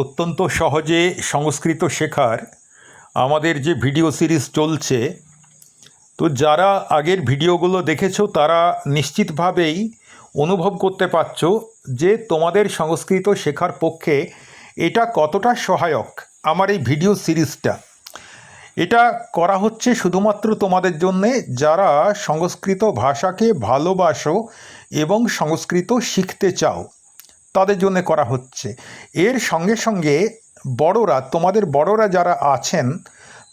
অত্যন্ত সহজে সংস্কৃত শেখার আমাদের যে ভিডিও সিরিজ চলছে, তো যারা আগের ভিডিওগুলো দেখেছ, তারা নিশ্চিতভাবেই অনুভব করতে পারছ যে তোমাদের সংস্কৃত শেখার পক্ষে এটা কতটা সহায়ক আমার এই ভিডিও সিরিজটা। এটা করা হচ্ছে শুধুমাত্র তোমাদের জন্যে, যারা সংস্কৃত ভাষাকে ভালোবাসো এবং সংস্কৃত শিখতে চাও। তাদের জন্য করা হচ্ছে। এর সঙ্গে সঙ্গে বড়রা, তোমাদের বড়রা যারা আছেন,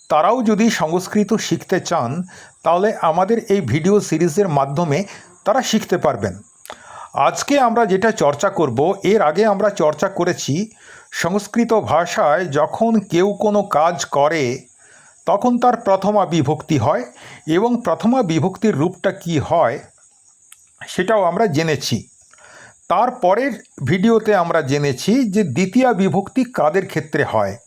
তারাও যদি সংস্কৃত শিখতে চান, তাহলে আমাদের এই ভিডিও সিরিজের মাধ্যমে তারা শিখতে পারবেন। আজকে আমরা যেটা চর্চা করব, এর আগে আমরা চর্চা করেছি সংস্কৃত ভাষায় যখন কেউ কোনো কাজ করে, তখন তার প্রথমা বিভক্তি হয় এবং প্রথমা বিভক্তির রূপটা কি হয়, সেটাও আমরা জেনেছি। তারপরের ভিডিওতে আমরা জেনেছি যে দ্বিতীয় বিভক্তি কাদের ক্ষেত্রে হয়।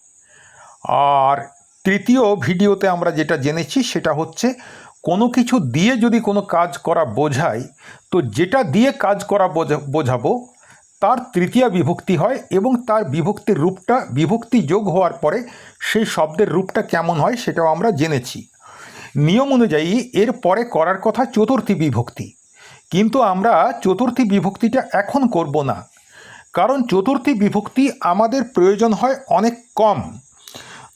আর তৃতীয় ভিডিওতে আমরা যেটা জেনেছি সেটা হচ্ছে, কোনো কিছু দিয়ে যদি কোনো কাজ করা বোঝায়, তো যেটা দিয়ে কাজ করা বোঝা- বোঝাবো, তার তৃতীয় বিভক্তি হয় এবং তার বিভক্তির রূপটা, বিভক্তি যোগ হওয়ার পরে সেই শব্দের রূপটা কেমন হয় সেটাও আমরা জেনেছি। নিয়ম অনুযায়ী এর পরে করার কথা চতুর্থী বিভক্তি। কিন্তু আমরা চতুর্থী বিভক্তিটা এখন করব না। কারণ চতুর্থী বিভক্তি আমাদের প্রয়োজন হয় অনেক কম।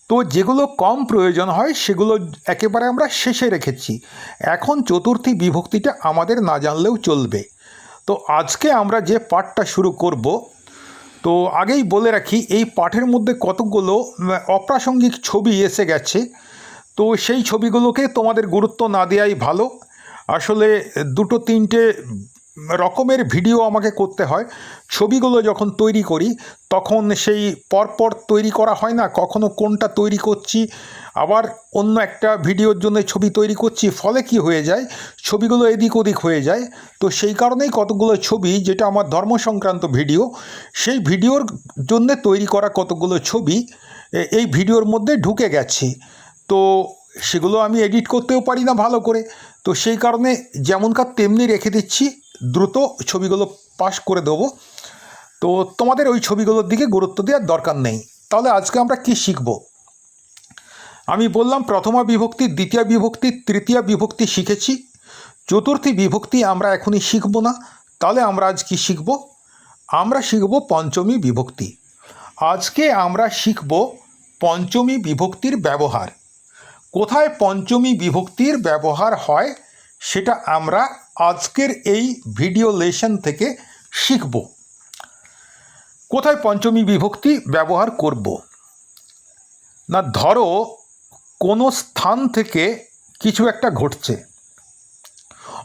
তো যেগুলো কম প্রয়োজন হয়, সেগুলো একেবারে আমরা শেষে রেখেছি। এখন চতুর্থী বিভক্তিটা আমাদের না জানলেও চলবে। তো আজকে আমরা যে পাঠটা শুরু করব, তো আগেই বলে রাখি, এই পাঠের মধ্যে কতগুলো অপ্রাসঙ্গিক ছবি এসে গেছে। তো সেই ছবিগুলোকে তোমাদের গুরুত্ব না দেওয়াই ভালো। আসলে দুটো তিনটে রকমের ভিডিও আমাকে করতে হয়। ছবিগুলো যখন তৈরি করি, তখন সেই পরপর তৈরি করা হয় না, কখনো কোনটা তৈরি করছি, আবার অন্য একটা ভিডিওর জন্য ছবি তৈরি করছি, ফলে কি হয়ে যায়, ছবিগুলো এদিক ওদিক হয়ে যায়। তো সেই কারণেই কতগুলো ছবি, যেটা আমার ধর্ম সংক্রান্ত ভিডিও, সেই ভিডিওর জন্য তৈরি করা কতগুলো ছবি এই ভিডিওর মধ্যে ঢুকে গেছে। তো সেগুলো আমি এডিট করতেও পারি না ভালো করে। তো সেই কারণে যেমনকার তেমনি রেখে দিচ্ছি, দ্রুত ছবিগুলো পাস করে দেবো। তো তোমাদের ওই ছবিগুলোর দিকে গুরুত্ব দেওয়ার দরকার নেই। তাহলে আজকে আমরা কি শিখব? আমি বললাম, প্রথমা বিভক্তি, দ্বিতীয় বিভক্তি, তৃতীয় বিভক্তি শিখেছি। চতুর্থী বিভক্তি আমরা এখনই শিখব না। তাহলে আমরা আজ কি শিখব? আমরা শিখব পঞ্চমী বিভক্তি। আজকে আমরা শিখব পঞ্চমী বিভক্তির ব্যবহার। কোথায় পঞ্চমী বিভক্তির ব্যবহার হয় সেটা আমরা আজকের এই ভিডিও লেসন থেকে শিখব। কোথায় পঞ্চমী বিভক্তি ব্যবহার করব? না, ধরো কোনো স্থান থেকে কিছু একটা ঘটছে,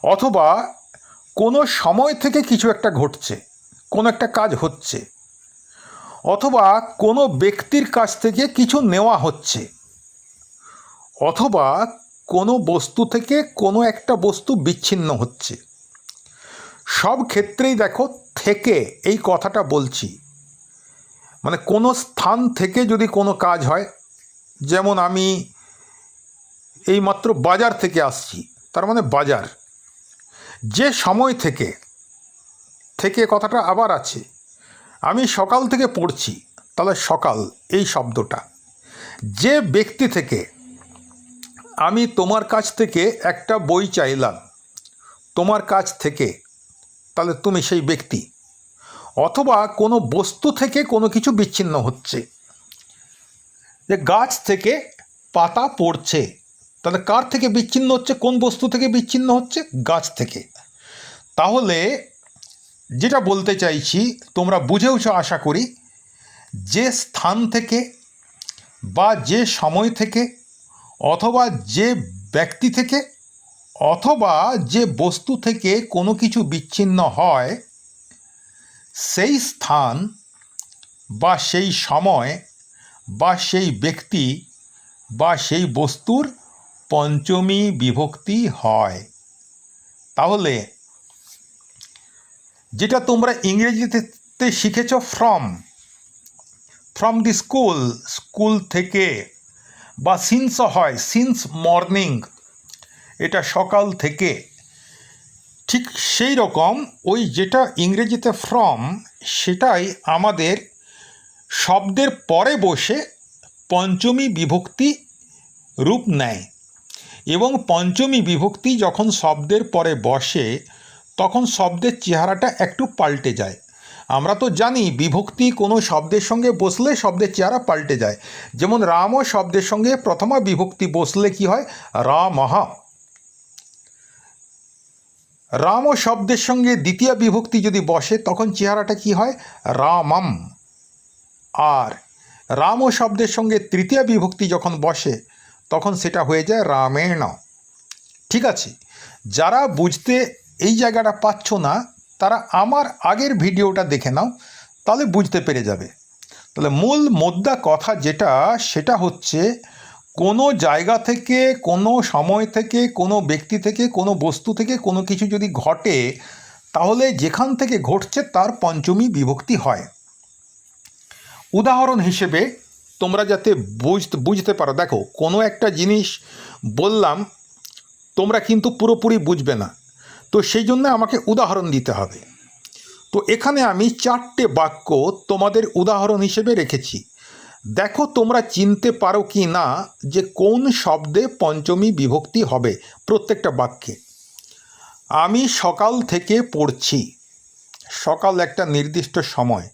অথবা কোনো সময় থেকে কিছু একটা ঘটছে, কোনো একটা কাজ হচ্ছে, অথবা কোনো ব্যক্তির কাছ থেকে কিছু নেওয়া হচ্ছে। অথবা কোনো বস্তু থেকে কোনো একটা বস্তু বিচ্ছিন্ন হচ্ছে। সব ক্ষেত্রেই দেখো থেকে এই কথাটা বলছি। মানে কোনো স্থান থেকে যদি কোনো কাজ হয়, যেমন আমি এইমাত্র বাজার থেকে আসছি, তার মানে বাজার। যে সময় থেকে থেকে কথাটা আবার আছে। আমি সকাল থেকে পড়ছি, তাহলে সকাল, এই শব্দটা। যে ব্যক্তি থেকে আমি তোমার কাছ থেকে একটা বই চাইলাম। তোমার কাছ থেকে। তাহলে তুমি সেই ব্যক্তি। অথবা কোনো বস্তু থেকে কোনো কিছু বিচ্ছিন্ন হচ্ছে। যে গাছ থেকে পাতা পড়ছে। তাহলে কার থেকে বিচ্ছিন্ন হচ্ছে? কোন বস্তু থেকে বিচ্ছিন্ন হচ্ছে? গাছ থেকে। তাহলে যেটা বলতে চাইছি, তোমরা বুঝেওছ আশা করি, যে স্থান থেকে বা যে সময় থেকে অথবা যে ব্যক্তি থেকে অথবা যে বস্তু থেকে কোনো কিছু বিচ্ছিন্ন হয়, সেই স্থান বা সেই সময় বা সেই ব্যক্তি বা সেই বস্তুর পঞ্চমী বিভক্তি হয়। তাহলে যেটা তোমরা ইংরেজিতে শিখেছ from from the school school থেকে বা সিন্স হয় সিন্স মর্নিং এটা সকাল থেকে, ঠিক সেই রকম ওই যেটা ইংরেজিতে ফ্রম সেটাই আমাদের শব্দের পরে বসে পঞ্চমী বিভক্তি রূপ নেয়। এবং পঞ্চমী বিভক্তি যখন শব্দের পরে বসে, তখন শব্দের চেহারাটা একটু পাল্টে যায়। আমরা তো জানি বিভক্তি কোনো শব্দের সঙ্গে বসলে শব্দের চেহারা পাল্টে যায়। যেমন রাম শব্দের সঙ্গে প্রথমা বিভক্তি বসলে কি হয়? রামহ। রাম ও শব্দের সঙ্গে দ্বিতীয় বিভক্তি যদি বসে, তখন চেহারাটা কি হয়? রামম। আর রাম ও শব্দের সঙ্গে তৃতীয় বিভক্তি যখন বসে, তখন সেটা হয়ে যায় রামেণ। ঠিক আছে, যারা বুঝতে এই জায়গাটা পাচ্ছ না তারা আমার আগের ভিডিওটা দেখে নাও, তাহলে বুঝতে পেরে যাবে। তাহলে মূল মোদ্দা কথা যেটা, সেটা হচ্ছে কোনো জায়গা থেকে, কোনো সময় থেকে, কোনো ব্যক্তি থেকে, কোনো বস্তু থেকে, কোনো কিছু যদি ঘটে, তাহলে যেখান থেকে ঘটছে তার পঞ্চমী বিভক্তি হয়। উদাহরণ হিসেবে তোমরা যাতে বুঝতে বুঝতে পারো, দেখো, কোনো একটা জিনিস বললাম, তোমরা কিন্তু পুরোপুরি বুঝবে না। তো সেই জন্য আমাকে উদাহরণ দিতে হবে। তো এখানে আমি চারটে বাক্য তোমাদের উদাহরণ হিসেবে রেখেছি। দেখো তোমরা চিনতে পারো কি না যে কোন শব্দে পঞ্চমী বিভক্তি হবে প্রত্যেকটা বাক্যে। আমি সকাল থেকে পড়ছি। সকাল একটা নির্দিষ্ট সময়।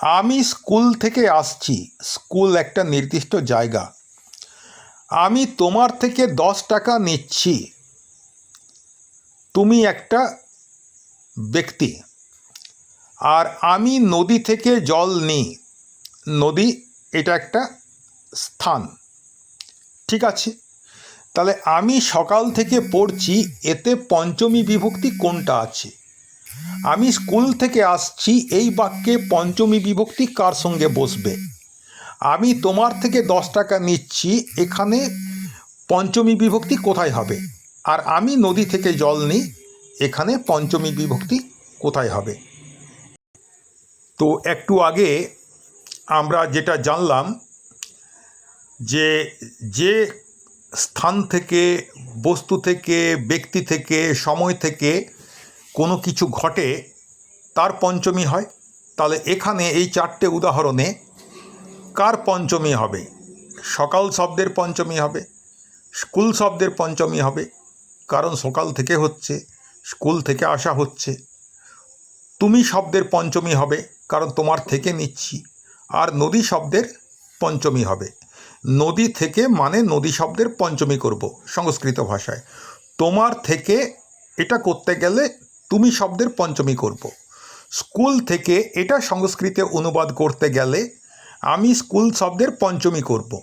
আমি স্কুল থেকে আসছি। স্কুল একটা নির্দিষ্ট জায়গা। আমি তোমার থেকে দশ টাকা নিচ্ছি। তুমি একটা ব্যক্তি। আর আমি নদী থেকে জল নিই। নদী, এটা একটা স্থান। ঠিক আছে? তাহলে আমি সকাল থেকে পড়ছি, এতে পঞ্চমী বিভক্তি কোনটা আছে? আমি স্কুল থেকে আসছি, এই বাক্যে পঞ্চমী বিভক্তি কার সঙ্গে বসবে? আমি তোমার থেকে দশ টাকা নিচ্ছি, এখানে পঞ্চমী বিভক্তি কোথায় হবে? আর আমি নদী থেকে জল নিই, এখানে পঞ্চমী বিভক্তি কোথায় হবে? তো একটু আগে আমরা যেটা জানলাম যে যে স্থান থেকে, বস্তু থেকে, ব্যক্তি থেকে, সময় থেকে কোনো কিছু ঘটে, তার পঞ্চমী হয়। তাহলে এখানে এই চারটে উদাহরণে কার পঞ্চমী হবে? সকাল শব্দের পঞ্চমী হবে, স্কুল শব্দের পঞ্চমী হবে কারণ সকাল থেকে হচ্ছে, স্কুল থেকে আসা হচ্ছে। তুমি শব্দের পঞ্চমী হবে, কারণ তোমার থেকে নিচ্ছি। আর নদী শব্দের পঞ্চমী হবে। নদী থেকে মানে নদী শব্দের পঞ্চমী করব সংস্কৃত ভাষায়। তোমার থেকে এটা করতে গেলে তুমি শব্দের পঞ্চমী করব। স্কুল থেকে এটা সংস্কৃতে অনুবাদ করতে গেলে আমি স্কুল শব্দের পঞ্চমী করব।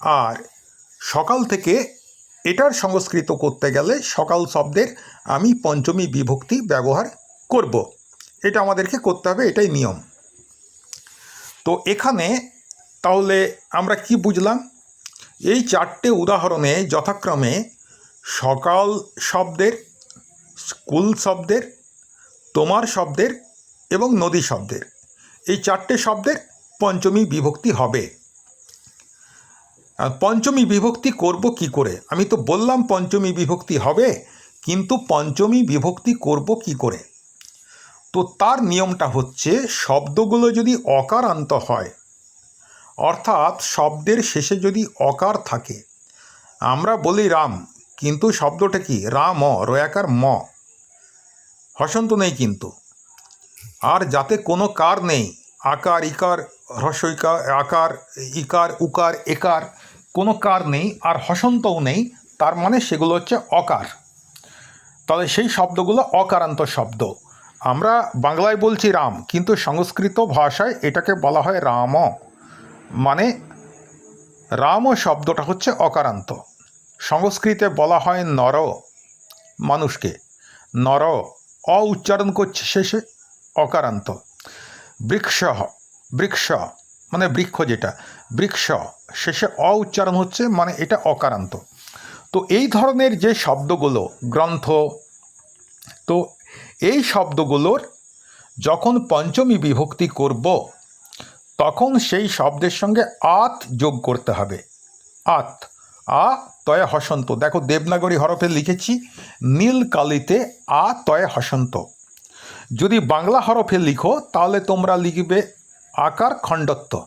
আর সকাল থেকে এটার সংস্কৃত করতে গেলে সকাল শব্দের আমি পঞ্চমী বিভক্তি ব্যবহার করব। এটা আমাদেরকে করতে হবে, এটাই নিয়ম। তো এখানে তাহলে আমরা কি বুঝলাম? এই চারটে উদাহরণে যথাক্রমে সকাল শব্দের, স্কুল শব্দের, তোমার শব্দের এবং নদী শব্দের, এই চারটে শব্দের পঞ্চমী বিভক্তি হবে। পঞ্চমী বিভক্তি করব কি করে? আমি তো বললাম পঞ্চমী বিভক্তি হবে, কিন্তু পঞ্চমী বিভক্তি করব কি করে? তো তার নিয়মটা হচ্ছে, শব্দগুলো যদি অকারান্ত হয়, অর্থাৎ শব্দের শেষে যদি অকার থাকে, আমরা বলি রাম, কিন্তু শব্দটা কি? রাম, রয়াকার ম। হসন্ত নেই কিন্তু। আর যাতে কোনো কার নেই, আকার, ইকার হ্রস্বইকার আকার, ইকার, উকার, একার কোনো কার নেই আর হসন্তও নেই, তার মানে সেগুলো হচ্ছে অকার। তাহলে সেই শব্দগুলো অকারান্ত শব্দ। আমরা বাংলায় বলছি রাম, কিন্তু সংস্কৃত ভাষায় এটাকে বলা হয় রাম। মানে রাম শব্দটা হচ্ছে অকারান্ত। সংস্কৃতে বলা হয় নর মানুষকে। নর অ উচ্চারণ করছে শেষে অকারান্ত। বৃক্ষ বৃক্ষ মানে বৃক্ষ যেটা, বৃক্ষ। শেষে অ উচ্চারণ হচ্ছে মানে এটা অকারান্ত। তো এই ধরনের যে শব্দগুলো, গ্রন্থ, তো এই শব্দগুলোর যখন পঞ্চমী বিভক্তি করব, তখন সেই শব্দের সঙ্গে আত যোগ করতে হবে। আত, আ, তয়ে, হসন্ত। দেখো, দেবনাগরী হরফে লিখেছি নীল কালিতে আ, তয়ে, হসন্ত। যদি বাংলা হরফে লিখো, তাহলে তোমরা লিখবে আকার খণ্ডত্ব।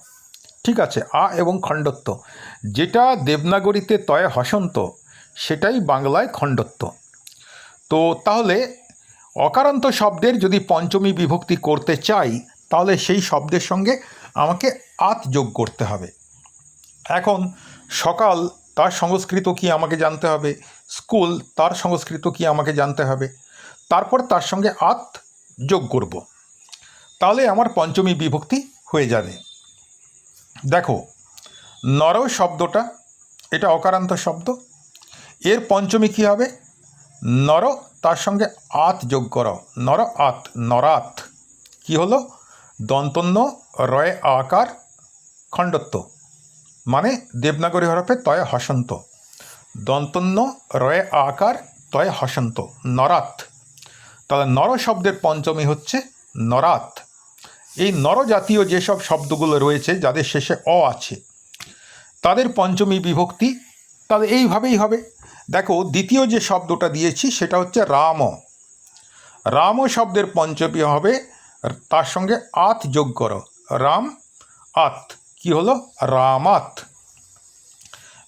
ঠিক আছে, আ এবং খণ্ডত্ব। যেটা দেবনাগরীতে তয় হসন্ত, সেটাই বাংলায় খণ্ডত্ব। তো তাহলে অকারান্ত শব্দের যদি পঞ্চমী বিভক্তি করতে চাই, তাহলে সেই শব্দের সঙ্গে আমাকে আত যোগ করতে হবে। এখন সকাল, তার সংস্কৃত কি আমাকে জানতে হবে? স্কুল, তার সংস্কৃত কি আমাকে জানতে হবে? তারপর তার সঙ্গে আত যোগ করব। তাহলে আমার পঞ্চমী বিভক্তি হয়ে যাবে। দেখো নর শব্দটা, এটা অকারান্ত শব্দ। এর পঞ্চমী কী হবে? নর তার সঙ্গে আত যোগ কর। নর আত, নরাত। কি হলো? দন্তন্য রয় আকার খণ্ডত্ব। মানে দেবনাগরী হরফে তয় হসন্ত। দন্তন্য রয়ে আকার তয় হসন্ত, নরাত। তাহলে নর শব্দের পঞ্চমী হচ্ছে নরাত। এই নর জাতীয় যেসব শব্দগুলো রয়েছে, যাদের শেষে অ আছে, তাদের পঞ্চমী বিভক্তি তাহলে এইভাবেই হবে। দেখো, দ্বিতীয় যে শব্দটা দিয়েছি, সেটা হচ্ছে রাম। রাম শব্দের পঞ্চমী হবে, তার সঙ্গে আত যোগ করো। রাম, আত, কি হলো? রামাত।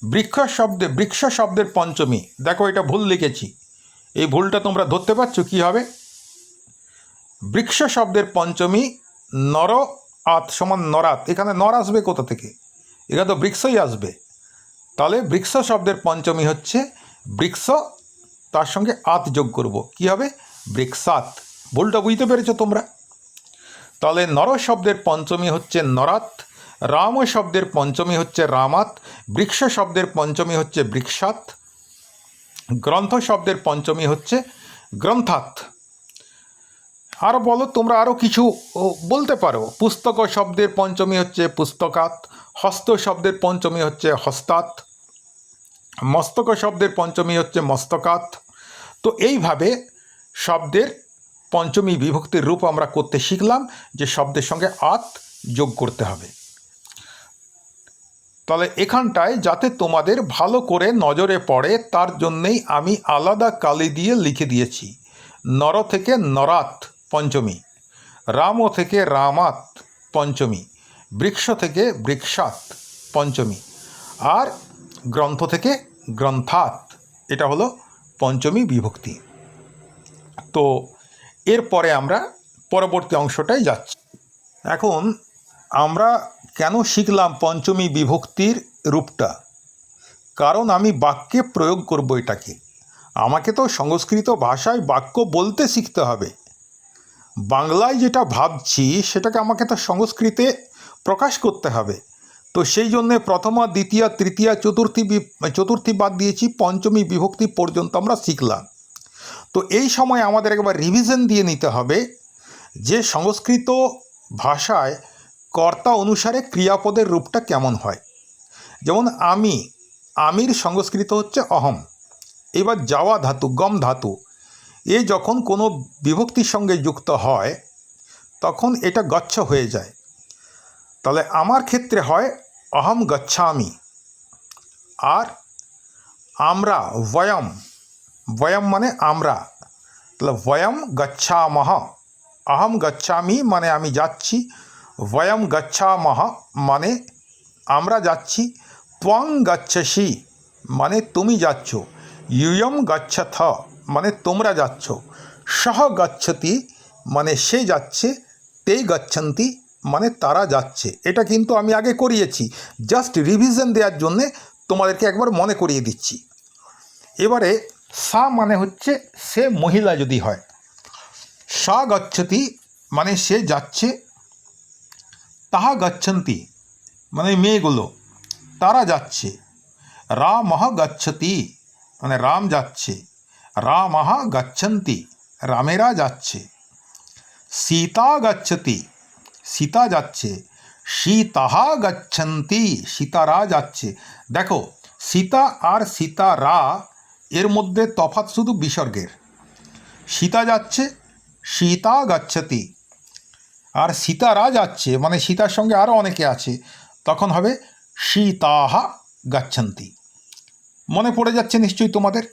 বৃক্ষ শব্দে, বৃক্ষ শব্দের পঞ্চমী। দেখো, এটা ভুল লিখেছি। এই ভুলটা তোমরা ধরতে পারছ, কি হবে? বৃক্ষ শব্দের পঞ্চমী নর আত সমান নরাত। এখানে নর আসবে কোথা থেকে? এখানে তো বৃক্ষই আসবে। তাহলে বৃক্ষ শব্দের পঞ্চমী হচ্ছে বৃক্ষ, তার সঙ্গে আত যোগ করব। কি হবে? বৃক্ষাত। ভুলটা বুঝতে পেরেছ তোমরা? তাহলে নর শব্দের পঞ্চমী হচ্ছে নরাত, রাম শব্দের পঞ্চমী হচ্ছে রামাত, বৃক্ষ শব্দের পঞ্চমী হচ্ছে বৃক্ষাত, গ্রন্থ শব্দের পঞ্চমী হচ্ছে গ্রন্থাত। আরও বলো, তোমরা আরও কিছু বলতে পারো। পুস্তক শব্দের পঞ্চমী হচ্ছে পুস্তকাত হস্ত শব্দের পঞ্চমী হচ্ছে হস্তাত মস্তক শব্দের পঞ্চমী হচ্ছে মস্তকাত তো এইভাবে শব্দের পঞ্চমী বিভক্তির রূপ আমরা করতে শিখলাম, যে শব্দের সঙ্গে আত যোগ করতে হবে। তাহলে এখানটায় যাতে তোমাদের ভালো করে নজরে পড়ে, তার জন্যেই আমি আলাদা কালি দিয়ে লিখে দিয়েছি। নর থেকে নরাত পঞ্চমী। রাম থেকে রামাত পঞ্চমী, বৃক্ষ থেকে বৃক্ষাত পঞ্চমী, আর গ্রন্থ থেকে গ্রন্থাত এটা হলো পঞ্চমী বিভক্তি। তো এরপরে আমরা পরবর্তী অংশটায় যাচ্ছি। এখন আমরা কেন শিখলাম পঞ্চমী বিভক্তির রূপটা? কারণ আমি বাক্যে প্রয়োগ করব এটাকে। আমাকে তো সংস্কৃত ভাষায় বাক্য বলতে শিখতে হবে। বাংলায় যেটা ভাবছি, সেটাকে আমাকে তো সংস্কৃতে প্রকাশ করতে হবে। তো সেই জন্যে প্রথমা, দ্বিতীয়, তৃতীয়া, চতুর্থী চতুর্থী বাদ দিয়েছি, পঞ্চমী বিভক্তি পর্যন্ত আমরা শিখলাম। তো এই সময় আমাদের একবার রিভিশন দিয়ে নিতে হবে যে সংস্কৃত ভাষায় কর্তা অনুসারে ক্রিয়াপদের রূপটা কেমন হয়। যেমন আমি, আমির সংস্কৃত হচ্ছে অহম, এবার যাওয়া ধাতু, গম ধাতু এ যখন কোনো বিভক্তির সঙ্গে যুক্ত হয়, তখন এটা গচ্ছ হয়ে যায়। তাহলে আমার ক্ষেত্রে হয় অহম গচ্ছামি। আর আমরা বয়ম বয়ম মানে আমরা। তাহলে বয়ম গচ্ছামহ, অহম গচ্ছামি মানে আমি যাচ্ছি বয়ম গচ্ছামহ মানে আমরা যাচ্ছি ত্বং গচ্ছসি মানে তুমি যাচ্ছ ইয়ম গচ্ছথ। মানে তোমরা যাচ্ছ। সহ গচ্ছতি মানে সে যাচ্ছে, তেই গচ্ছন্তি মানে তারা যাচ্ছে। এটা কিন্তু আমি আগে করিয়েছি। জাস্ট রিভিশন দেওয়ার জন্যে তোমাদেরকে একবার মনে করিয়ে দিচ্ছি। এবারে সা মানে হচ্ছে সে মহিলা যদি হয়। সা গচ্ছতি মানে সে যাচ্ছে, তাহা গচ্ছন্তি মানে মেয়েগুলো, তারা যাচ্ছে। রামহ গচ্ছতি মানে রাম যাচ্ছে। রামহ গচ্ছন্তি, রামেরা যাচ্ছে। সীতা গচ্ছতি, সীতা যাচ্ছে। সীতাহা গচ্ছন্তি, সীতারা যাচ্ছে। দেখো, সীতা আর সীতারা, এর মধ্যে তফাৎ শুধু বিসর্গের। সীতা যাচ্ছে, সীতা গচ্ছতি। আর সীতারা যাচ্ছে মানে সীতার সঙ্গে আরও অনেকে আছে, তখন হবে সীতাহা গচ্ছন্তি। মনে পড়ে যাচ্ছে নিশ্চয়ই তোমাদের?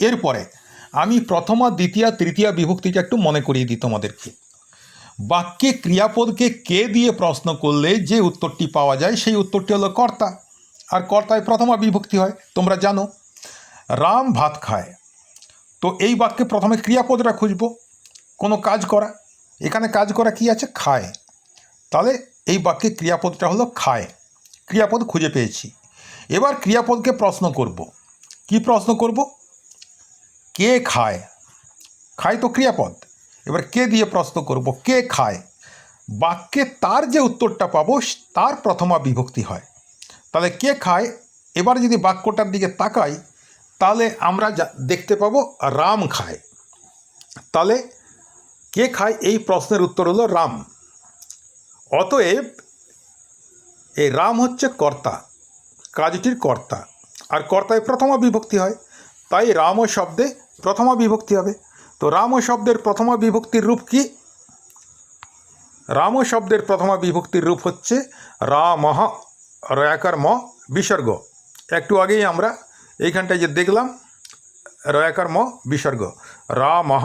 এরপরে আমি প্রথমা, দ্বিতীয়, তৃতীয় বিভক্তিটা একটু মনে করিয়ে দিই তোমাদেরকে। বাক্যে ক্রিয়াপদকে কে দিয়ে প্রশ্ন করলে যে উত্তরটি পাওয়া যায়, সেই উত্তরটি হলো কর্তা। আর কর্তায় প্রথমা বিভক্তি হয়, তোমরা জানো। রাম ভাত খায়। তো এই বাক্যে প্রথমে ক্রিয়াপদটা খুঁজব। কোনো কাজ করা। এখানে কাজ করা কি আছে? খায়। তাহলে এই বাক্যে ক্রিয়াপদটা হলো খায়। ক্রিয়াপদ খুঁজে পেয়েছি। এবার ক্রিয়াপদকে প্রশ্ন করব। কি প্রশ্ন করব? কে খায়? খায় তো ক্রিয়াপদ। এবার কে দিয়ে প্রশ্ন করব? কে খায়? বাক্যে তার যে উত্তরটা পাবো তার প্রথমা বিভক্তি হয়। তাহলে কে খায়? এবার যদি বাক্যটার দিকে তাকাই, তাহলে আমরা দেখতে পাবো, রাম খায়। তাহলে কে খায়? এই প্রশ্নের উত্তর হলো রাম। অতএব এই রাম হচ্ছে কর্তা। কাজটির কর্তা। আর কর্তায় প্রথমা বিভক্তি হয়। তাই রাম শব্দে প্রথমা বিভক্তি হবে। তো রাম শব্দের প্রথমা বিভক্তির রূপ কি? রাম শব্দের প্রথমা বিভক্তির রূপ হচ্ছে রামহ রয়াকার ম, বিসর্গ। একটু আগেই আমরা এইখানটায় যে দেখলাম রয়াকার ম, বিসর্গ। রামহ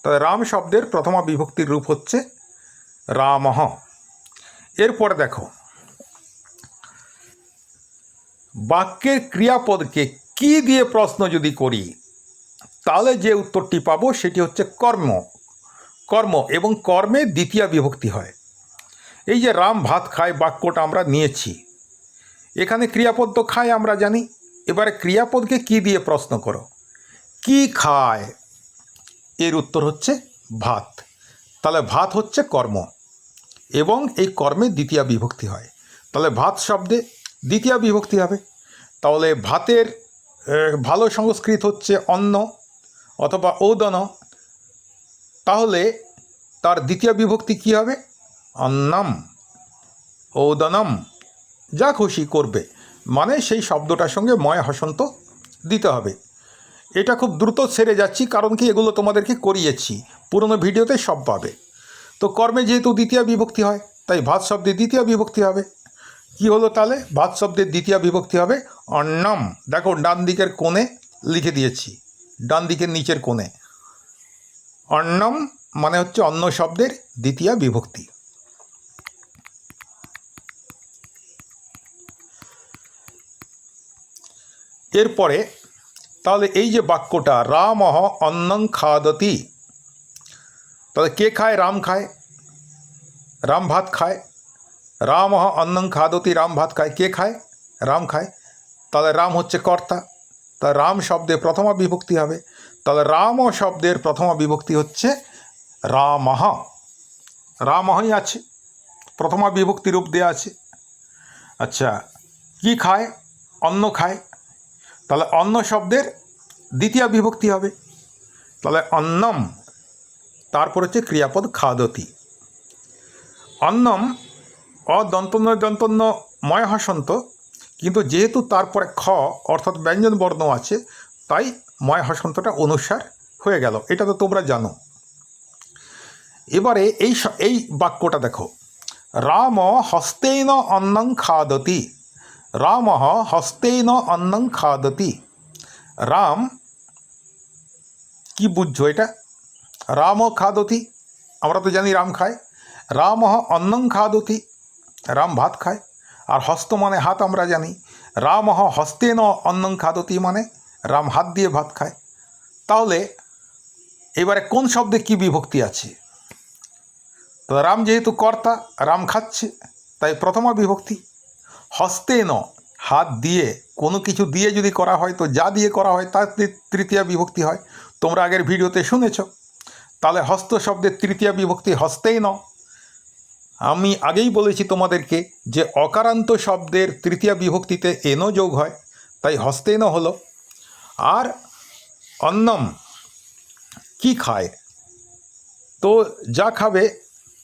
তাহলে রাম শব্দের প্রথমা বিভক্তির রূপ হচ্ছে রামহ এরপরে দেখো, বাক্যের ক্রিয়াপদকে কি দিয়ে প্রশ্ন যদি করি, তাহলে যে উত্তরটি পাবো সেটি হচ্ছে কর্ম। কর্ম এবং কর্মে দ্বিতীয় বিভক্তি হয়। এই যে রাম ভাত খায় বাক্যটা আমরা নিয়েছি, এখানে ক্রিয়াপদ তো খায় আমরা জানি। এবারে ক্রিয়াপদকে কি দিয়ে প্রশ্ন করো? কি খায়? এর উত্তর হচ্ছে ভাত। তাহলে ভাত হচ্ছে কর্ম এবং এই কর্মে দ্বিতীয় বিভক্তি হয়। তাহলে ভাত শব্দে দ্বিতীয় বিভক্তি হবে। তাহলে ভাতের ভালো সংস্কৃত হচ্ছে অন্ন অথবা ঔদন। তাহলে তার দ্বিতীয় বিভক্তি কী হবে? অন্নম। ঔদনম। যা খুশি করবে। মানে সেই শব্দটার সঙ্গে ময় হসন্ত দিতে হবে। এটা খুব দ্রুত সেরে যাচ্ছি, কারণ কি এগুলো তোমাদেরকে করিয়েছি। পুরনো ভিডিওতে সব পাবে। তো কর্মে যেহেতু দ্বিতীয় বিভক্তি হয়, তাই ভাত শব্দে দ্বিতীয় বিভক্তি হবে। কি হলো তাহলে? ভাত শব্দের দ্বিতীয় বিভক্তি হবে অন্নম। দেখো, ডান দিকের কোণে লিখে দিয়েছি। ডান দিকের নিচের কোণে। অন্নম মানে হচ্ছে অন্ন শব্দের দ্বিতীয় বিভক্তি। এরপরে, তাহলে এই যে বাক্যটা, রামহ অন্নং খাদতি। তাহলে কে খায়? রাম খায়। রাম ভাত খায়। রামহ অন্নং খাদতি, রাম ভাত খায়, কে খায়? রাম খায়। তাহলে রাম হচ্ছে কর্তা। তা রাম শব্দে প্রথমা বিভক্তি হবে। তাহলে রাম শব্দের প্রথমা বিভক্তি হচ্ছে রামহ। রামহই আছে। প্রথমা বিভক্তি রূপ দেওয়া আছে। আচ্ছা কি খায়? অন্ন খায়। তাহলে অন্ন শব্দের দ্বিতীয় বিভক্তি হবে। তাহলে অন্নম, তারপর হচ্ছে ক্রিয়াপদ খাদতি। অন্নম অদন্তন্য দন্তন্য ময় হাসন্ত কিন্তু যেহেতু তারপরে খ, অর্থাৎ ব্যঞ্জন বর্ণ আছে, তাই ময় হাসন্তটা অনুসার হয়ে গেল। এটা তো তোমরা জানো। এবারে এই এই বাক্যটা দেখো। রাম হস্তেন অন্নং খাদতি। রাম হস্তেন অন্নং খাদতি। রাম, কি বুঝছ এটা? রাম খাদতি, আমরা তো জানি রাম খায়। রাম অন্নং খাদতি। রাম ভাত খায়। আর হস্ত মানে হাত আমরা জানি। রাম হস্তে ন অন্নং খাদতি মানে রাম হাত দিয়ে ভাত খায়। তাহলে এবারে কোন শব্দে কি বিভক্তি আছে? তো রাম যেহেতু কর্তা, রাম খাচ্ছে, তাই প্রথমা বিভক্তি। হস্তে ন হাত দিয়ে কোনো কিছু দিয়ে যদি করা হয়, তো যা দিয়ে করা হয়, তার তৃতীয় বিভক্তি হয়। তোমরা আগের ভিডিওতে শুনেছ। তাহলে হস্ত শব্দের তৃতীয় বিভক্তি হস্তেই ন আমি আগেই বলেছি তোমাদেরকে যে অকারান্ত শব্দের তৃতীয় বিভক্তিতে এনো যোগ হয়, তাই হস্তেন হলো। আর অন্নম, কি খায়? তো যা খাবে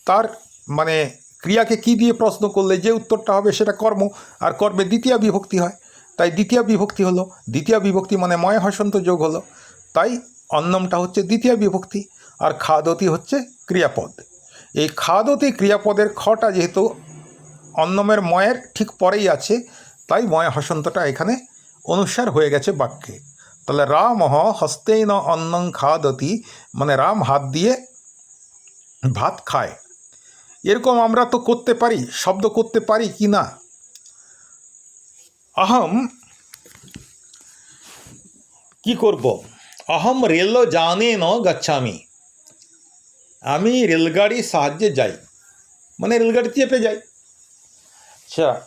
তার মানে ক্রিয়াকে কি দিয়ে প্রশ্ন করলে যে উত্তরটা হবে সেটা কর্ম, আর কর্মে দ্বিতীয় বিভক্তি হয়। তাই দ্বিতীয় বিভক্তি হলো, দ্বিতীয় বিভক্তি মানে ময় হসন্ত যোগ হলো। তাই অন্নমটা হচ্ছে দ্বিতীয় বিভক্তি, আর খাদতি হচ্ছে ক্রিয়াপদ। এই খাদতি ক্রিয়াপদের খটা যেহেতু অন্নমের ময়ের ঠিক পরেই আছে, তাই ময় হসন্তটা এখানে অনুসার হয়ে গেছে বাক্যে। তাহলে রাম হস্তেন অন্নং খাদতি মানে রাম হাত দিয়ে ভাত খায়। এরকম আমরা তো করতে পারি, শব্দ করতে পারি কি না? আহম কি করব? অহম রেল জানে ন গচ্ছামি। আমি রেলগাড়ির সাহায্যে যাই। মানে রেলগাড়ি চেপে যাই। আচ্ছা।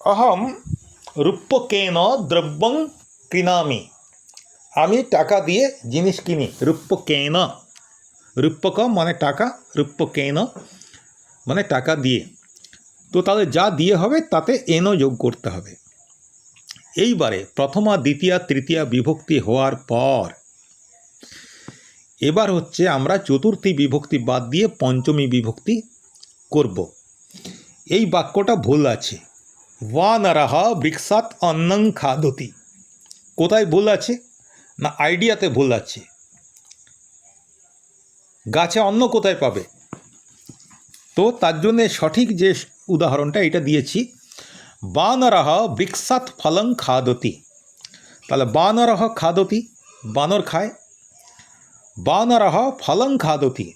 অহম রূপ্যকেন দ্রব্যং ক্রীণামি। আমি টাকা দিয়ে জিনিস কিনি রূপ্যকেন রূপ্যক মানে টাকা রূপ্যকেন মানে টাকা দিয়ে। তো তাহলে যা দিয়ে হবে তাতে এনও যোগ করতে হবে। এইবারে প্রথমা দ্বিতীয়া তৃতীয়া বিভক্তি হওয়ার পর এবার হচ্ছে আমরা চতুর্থী বিভক্তি বাদ দিয়ে পঞ্চমী বিভক্তি করব। এই বাক্যটা ভুল আছে। ওয়ানারাহ বৃক্ষাত অন্নং খাদতি। কোথায় ভুল আছে? না, আইডিয়াতে ভুল আছে। গাছে অন্ন কোথায় পাবে? তো তার জন্যে সঠিক যে উদাহরণটা এটা দিয়েছি। বানরহ বৃক্ষাত ফলং খাদতি। তাহলে বানরহ খাদতি, বানর খায়। বানরহ ফলং খাদতি।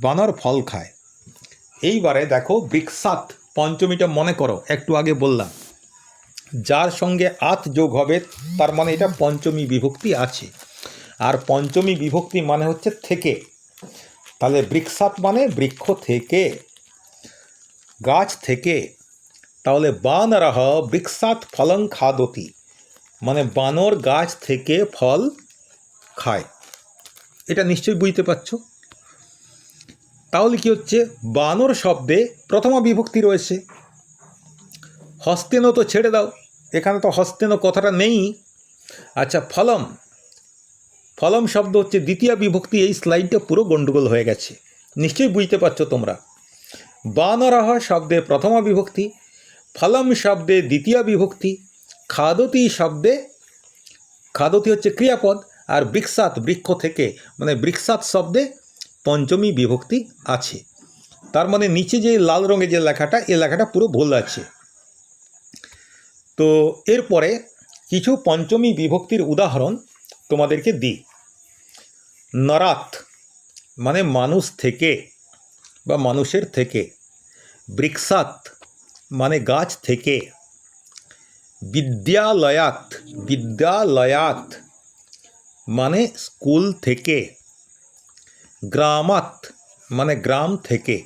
বানর ফল খায়। এইবারে দেখো বৃক্ষাত পঞ্চমীটা মনে করো, একটু আগে বললাম। যার সঙ্গে আত যোগ হবে, তার মানে এটা পঞ্চমী বিভক্তি আছে। আর পঞ্চমী বিভক্তি মানে হচ্ছে থেকে। তাহলে বৃক্ষাত মানে বৃক্ষ থেকে, গাছ থেকে। তাহলে বানরহ বৃক্ষাত ফলং খাদতি। মানে বানর গাছ থেকে ফল খায়। এটা নিশ্চয়ই বুঝতে পারছ। তাহলে কি হচ্ছে? বানর শব্দে প্রথমা বিভক্তি রয়েছে। হস্তেন তো ছেড়ে দাও। এখানে তো হস্তেন কথাটা নেই। আচ্ছা ফলম। ফলম শব্দ হচ্ছে দ্বিতীয় বিভক্তি। এই স্লাইডটা পুরো গণ্ডগোল হয়ে গেছে। নিশ্চয়ই বুঝতে পারছ তোমরা। বানরহ শব্দে প্রথমা বিভক্তি, ফলম শব্দে দ্বিতীয় বিভক্তি, খাদতি শব্দে, খাদতি হচ্ছে ক্রিয়াপদ। আর বৃক্ষাত বৃক্ষ থেকে মানে বৃক্ষাত শব্দে পঞ্চমী বিভক্তি আছে। তার মানে নিচে যে লাল রঙের যে লেখাটা এই লেখাটা পুরো ভুল আছে। তো এরপরে কিছু পঞ্চমী বিভক্তির উদাহরণ তোমাদেরকে দিই। নরাত মানে মানুষ থেকে বা মানুষের থেকে। বৃক্ষাত মানে গাছ থেকে। বিদ্যালয়াত বিদ্যালয়াত মানে স্কুল থেকে। গ্রামাত মানে গ্রাম থেকে।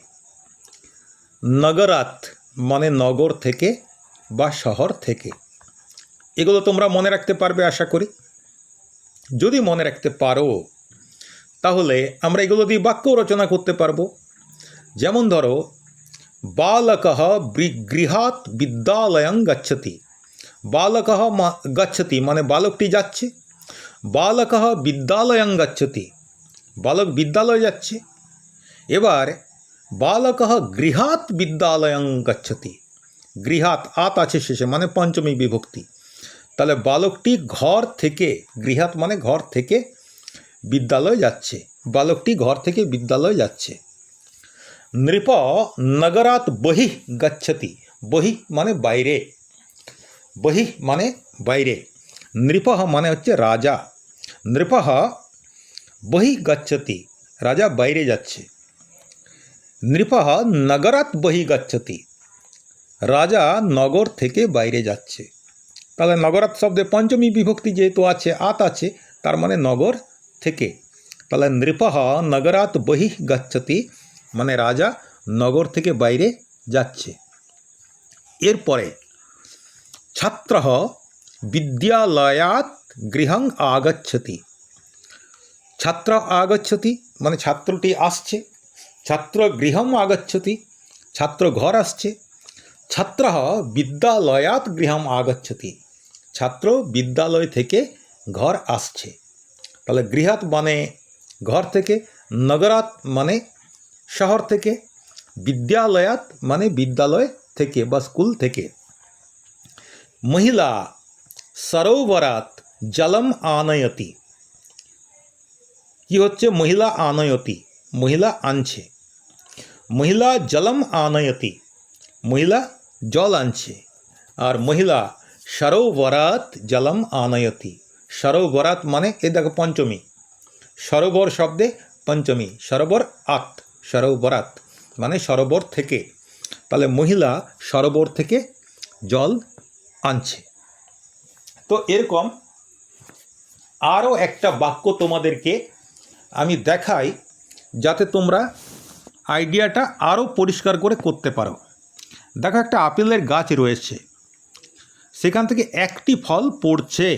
নগরাত মানে নগর থেকে বা শহর থেকে। এগুলো তোমরা মনে রাখতে পারবে আশা করি। যদি মনে রাখতে পারো, তাহলে আমরা এগুলো দিয়ে বাক্য রচনা করতে পারব। যেমন ধরো, বালক গৃহাৎ বিদ্যালয়ং গচ্ছতি। বালক গচ্ছতি মানে বালকটি যাচ্ছে। বালকः বিদ্যালয়ং গচ্ছতি বালক বিদ্যালয়ে যাচ্ছে এবার বালক গৃহাত বিদ্যালয়ং গচ্ছতি গৃহাত আত আছে শেষে মানে পঞ্চমী বিভক্তি তাহলে বালকটি ঘর থেকে গৃহাত মানে ঘর থেকে বিদ্যালয় যাচ্ছে বালকটি ঘর থেকে বিদ্যালয় যাচ্ছে নৃপ নগরাত বহি গচ্ছতি বহি মানে বাইরে বহি মানে বাইরে নৃপ মানে হচ্ছে রাজা নৃপ বহি গচ্ছতি রাজা বাইরে যাচ্ছে নৃপ নগরাত বহি গচ্ছতি রাজা নগর থেকে বাইরে যাচ্ছে তাহলে নগরাত শব্দে পঞ্চমী বিভক্তি যেহেতু আছে আত আছে তার মানে নগর থেকে তাহলে নৃপ নগরাত বহি গচ্ছতি মানে রাজা নগর থেকে বাইরে যাচ্ছে এরপরে ছাত্র বিদ্যালয়াত গৃহং আগচ্ছতি। ছাত্র আগচ্ছতি মানে ছাত্রটি আসছে। ছাত্র গৃহম আগচ্ছতি, ছাত্র ঘর আসছে। ছাত্র বিদ্যালয়াত গৃহম আগচ্ছতি, ছাত্র বিদ্যালয় থেকে ঘর আসছে। তাহলে গৃহাত মানে ঘর থেকে নগরাত মানে শহর থেকে বিদ্যালয়াত মানে বিদ্যালয় থেকে বা স্কুল থেকে। মহিলা সরোবরাত জলম আনয়তি। কি হচ্ছে? মহিলা আনয়তি, মহিলা আনছে। মহিলা জলম আনয়তি, মহিলা জল আনছে। আর মহিলা সরোবরাত জলম আনয়তি। সরোবরাত মানে এ দেখো পঞ্চমী। সরোবর শব্দে পঞ্চমী, সরোবর আত, সরোবরাত মানে সরোবর থেকে। তাহলে মহিলা সরোবর থেকে জল আনছে। তো এরকম আরও একটা বাক্য তোমাদেরকে আমি দেখাই যাতে তোমরা আইডিয়াটা আরও পরিষ্কার করে করতে পারো। দেখো একটা আপেলের গাছ রয়েছে। সেখান থেকে একটি ফল পড়ছে,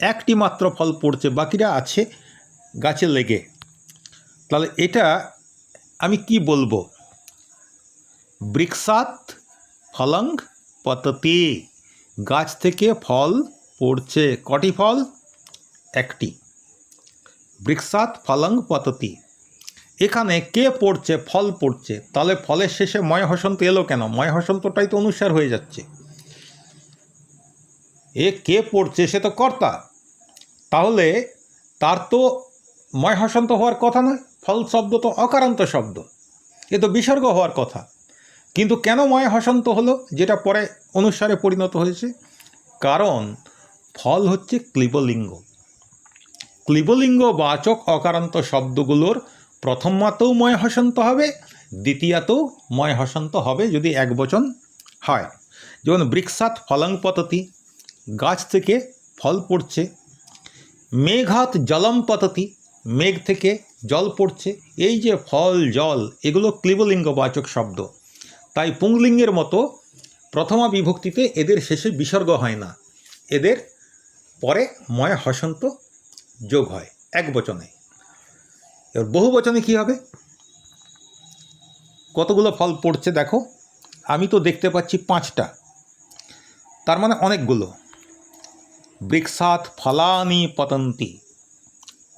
একটি মাত্র ফল পড়ছে বাকিরা আছে গাছে লেগে। তাহলে এটা আমি কি বলব? বৃক্ষাত ফলং পততি, গাছ থেকে ফল পড়ছে কটি ফল? একটি। বৃক্ষাত ফলং পততি। এখানে কে পড়ছে, ফল পড়ছে? তাহলে ফলের শেষে ময় হসন্ত এলো কেন? ময় হসন্তটাই তো অনুসার হয়ে যাচ্ছে। এ কে পড়ছে সে তো কর্তা। তাহলে তার তো ময় হসন্ত হওয়ার কথা নয় ফল শব্দ তো অকারান্ত শব্দ। এ তো বিসর্গ হওয়ার কথা। কিন্তু কেন ময় হসন্ত হলো, যেটা পরে অনুসারে পরিণত হয়েছে? কারণ ফল হচ্ছে ক্লিবলিঙ্গ। ক্লিবলিঙ্গ বাচক অকারান্ত শব্দগুলোর প্রথম মাতেও ময় হসন্ত হবে দ্বিতীয়াতেও ময় হসন্ত হবে যদি এক বচন হয়। যেমন বৃক্ষাত ফলং পততি, গাছ থেকে ফল পড়ছে মেঘাত জলম পততি, মেঘ থেকে জল পড়ছে, এই যে ফল, জল, এগুলো ক্লিবলিঙ্গবাচক শব্দ। তাই পুংলিঙ্গের মতো প্রথমা বিভক্তিতে এদের শেষে বিসর্গ হয় না। এদের পরে ময় হসন্ত যোগ হয়, এক বচনে এবার বহু বচনে কী হবে? কতগুলো ফল পড়ছে দেখো? আমি তো দেখতে পাচ্ছি পাঁচটা। তার মানে অনেকগুলো। বৃক্ষাত ফলানি পতন্তি।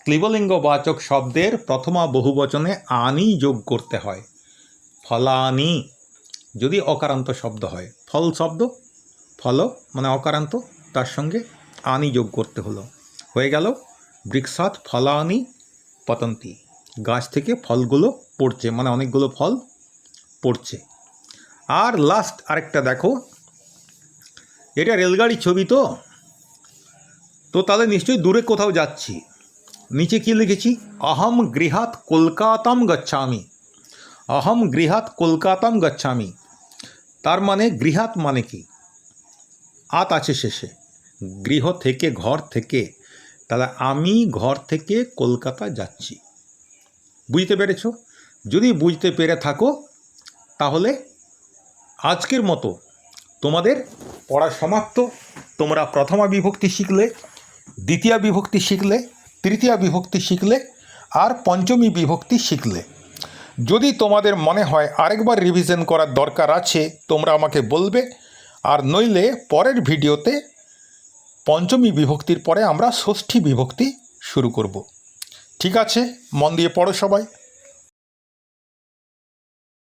ক্লিবলিঙ্গবাচক শব্দের প্রথমা বহুবচনে আনি যোগ করতে হয়। ফলানি, যদি অকারান্ত শব্দ হয়। ফল শব্দ? ফল মানে অকারান্ত, তার সঙ্গে আনি যোগ করতে হলো। হয়ে গেল বৃক্ষাত ফলানি, পতন্তি। গাছ থেকে ফলগুলো পড়ছে মানে অনেকগুলো ফল পড়ছে। আর লাস্ট আরেকটা দেখো, এটা রেলগাড়ির ছবি তো? তো তাহলে নিশ্চয়ই দূরে কোথাও যাচ্ছি। নিচে কি লিখেছি? অহম গৃহাত কলকাতাম গচ্ছামি। অহম গৃহাত কলকাতাম গচ্ছামি। তার মানে গৃহাত মানে কি? আত আছে শেষে। গৃহ থেকে, ঘর থেকে, তাহলে আমি ঘর থেকে কলকাতা যাচ্ছি। বুঝতে পেরেছ? যদি বুঝতে পেরে থাকো, তাহলে আজকের মতো তোমাদের পড়া সমাপ্ত। তোমরা প্রথমা বিভক্তি শিখলে, দ্বিতীয় বিভক্তি শিখলে, তৃতীয় বিভক্তি শিখলে, আর পঞ্চমী বিভক্তি শিখলে। যদি তোমাদের মনে হয় আরেকবার রিভিশন করার দরকার আছে, তোমরা আমাকে বলবে, আর নইলে পরের ভিডিওতে পঞ্চমী বিভক্তির পরে আমরা ষষ্ঠী বিভক্তি শুরু করব। ঠিক আছে? মন দিয়ে পড়ো সবাই।